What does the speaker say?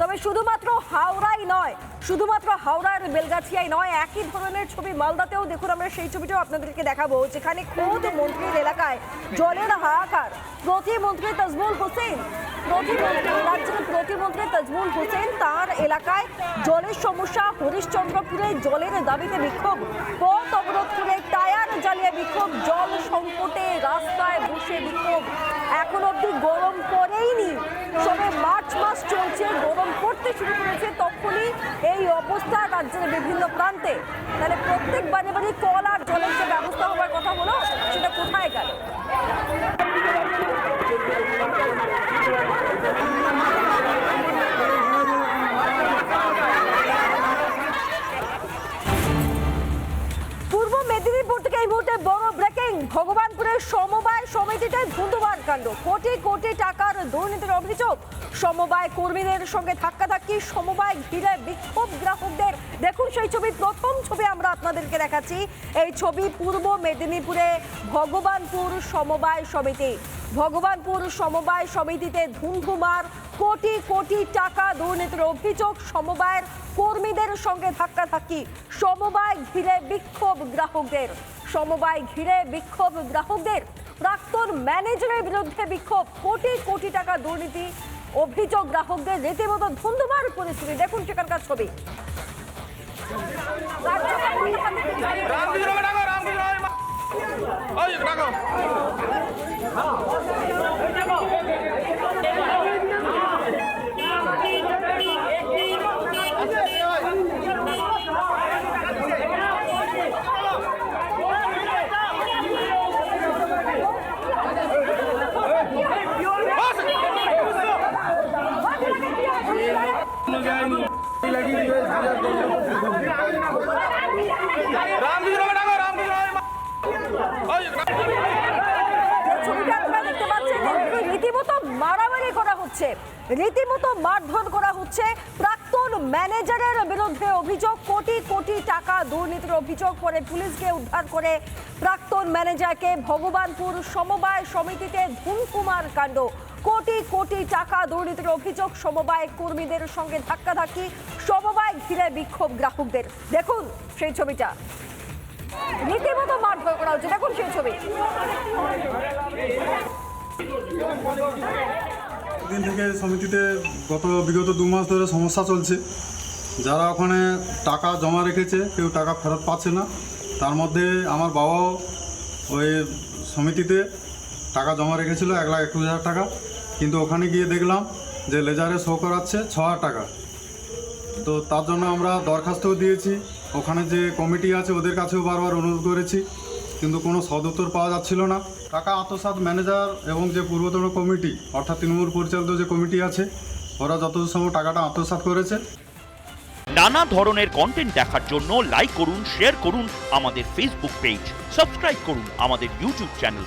তবে শুধুমাত্র হাওড়াই নয়, শুধুমাত্র হাওড়ার বেলগাছিয়াই নয়, একই ধরনের ছবি মালদাতেও দেখুন আমরা, সেই ছবিটাও আপনাদেরকে দেখাবো, যেখানে খোদ মন্ত্রীর এলাকায় জলের হাহাকার। প্রতিমন্ত্রী তাজমুল হোসেন, প্রতিমন্ত্রী প্রতিমন্ত্রী তাজমুল হোসেন তার এলাকায় জলের সমস্যা, হরিশ্চন্দ্রপুরে জলের দাবিতে বিক্ষোভ। পথ অবরোধ করে পড়তে শুরু করেছে তখনই এই অবস্থা রাজ্যের বিভিন্ন প্রান্তে। তাহলে প্রত্যেক বাড়ি বাড়ি কল আর জলের যে ব্যবস্থা হওয়ার কথা হলো, সেটা কোথায় গেল? থেকে ভগবানপুরের সমবায় সমিতিটায় ধুন্ধুমার কাণ্ড। কোটি কোটি টাকার দুর্নীতির অভিযোগ সমবায় কর্মীদের সঙ্গে ধাক্কাধাক্কি সমবায় ঘিরে বিক্ষোভ গ্রাহকদের। দেখুন সেই ছবি, প্রথম ছবি আমরা আপনাদেরকে দেখাচ্ছি। এই ছবি পূর্ব মেদিনীপুরে ভগবানপুর সমবায় সমিতি। ভগবানপুর সমবায় সমিতিতে ধুমধুমার কোটি কোটি টাকা দুর্নীতির অভিযোগ সমবায়ের কর্মীদের সঙ্গে ধাক্কাধাক্কি। সমবায় ঘিরে বিক্ষোভ গ্রাহকদের। সমবায় ঘিরে বিক্ষোভ গ্রাহকদের। প্রাক্তন ম্যানেজারের বিরুদ্ধে বিক্ষোভ। কোটি কোটি টাকা দুর্নীতি। অভিযোগ গ্রাহকদের রীতিমতো ধুন্ধুমার পরিস্থিতি। দেখুন সেখানকার ছবি ডাকো রামকৃষ্ণ ওই ডাকো রামকৃষ্ণ ডাকো রামকৃষ্ণ ওই ছবিটা আপনারা দেখতে পাচ্ছেন যে রীতিমতো মারামারি করা হচ্ছে। রীতিমতো মারধর করা হচ্ছে। প্রাক্তন ম্যানেজারের বিরুদ্ধে অভিযোগ, কোটি কোটি টাকা দুর্নীতির অভিযোগ পরে পুলিশকে উদ্ধার করে প্রাক্তন ম্যানেজারকে ভগবানপুর সমবায় সমিতিতে ধুমকুমার কাণ্ড। কোটি কোটি টাকা দুর্নীতির অভিযোগ সমবায় কর্মীদের সঙ্গে ধাক্কাধাক্কি, সমবায় ঘিরে বিক্ষোভ গ্রাহকদের। দেখুন সেই ছবিটা। রীতিমতো মারধর করা হচ্ছে। দেখুন সেই ছবি। দিন থেকে সমিতিতে গত বিগত দু মাস ধরে সমস্যা চলছে। যারা ওখানে টাকা জমা রেখেছে, কেউ টাকা ফেরত পাচ্ছে না। তার মধ্যে আমার বাবাও ওই সমিতিতে টাকা জমা রেখেছিল এক লাখ একুশ হাজার টাকা। কিন্তু ওখানে গিয়ে দেখলাম যে লেজারে শো করাচ্ছে ছ টাকা। তো তার জন্য আমরা দরখাস্তও দিয়েছি। ওখানে যে কমিটি আছে ওদের কাছেও বারবার অনুরোধ করেছি, কিন্তু কোনো সদুত্তর পাওয়া যাচ্ছিল না। টাকা আত্মসাৎ ম্যানেজার এবং যে পূর্বতন কমিটি, অর্থাৎ তৃণমূল পরিচালিত যে কমিটি আছে, ওরা যত সময় টাকাটা আত্মসাৎ করেছে। নানা ধরনের কন্টেন্ট দেখার জন্য লাইক করুন শেয়ার করুন আমাদের ফেসবুক পেজ সাবস্ক্রাইব করুন আমাদের ইউটিউব চ্যানেল